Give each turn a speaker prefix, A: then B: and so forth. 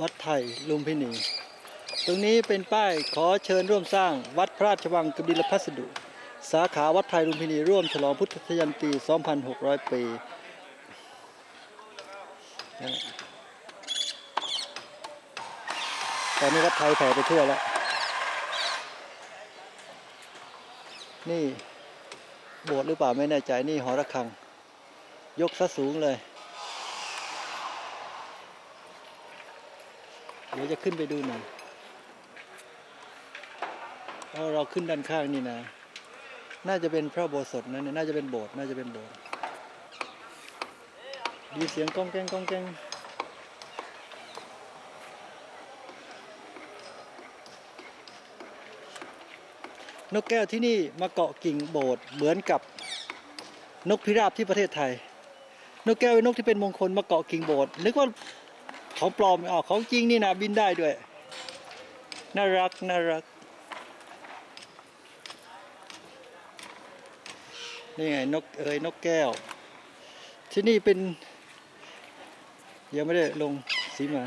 A: วัดไทยลุมพินี ตรงนี้เป็นป้ายขอเชิญร่วมสร้างวัดพระราชวังกบิลพัสดุ สาขาวัดไทยลุมพินีร่วมฉลองพุทธยันตี 2,600 ปีตอนนี้วัดไทยแผ่ไปทั่วแล้ว นี่โบสถ์หรือเปล่าไม่แน่ใจนี่หอระฆัง ยกซะสูงเลย เดี๋ยวจะขึ้นไปดูหน่อยเอเราขึ้นด้านข้างนี่นะ น่าจะเป็นพระโบสถนะเนี่ยน่าจะเป็นโบสถ์น่าจะเป็นโบสถ์ดีเสียงก้องแกงก้องแกงนกแก้วที่นี่มาเกาะกิ่งโบสถ์เหมือนกับนกพิราบที่ประเทศไทย นกแก้วเป็นนกที่เป็นมงคลมาเกาะกิ่งโบสถ์นึกว่า ของปลอมอ๋อของจริงนี่นะบินได้ด้วย น่ารักน่ารัก นี่ไงนกเอ๋ยนกแก้ว ที่นี่เป็น ยังไม่ได้ลงสีมา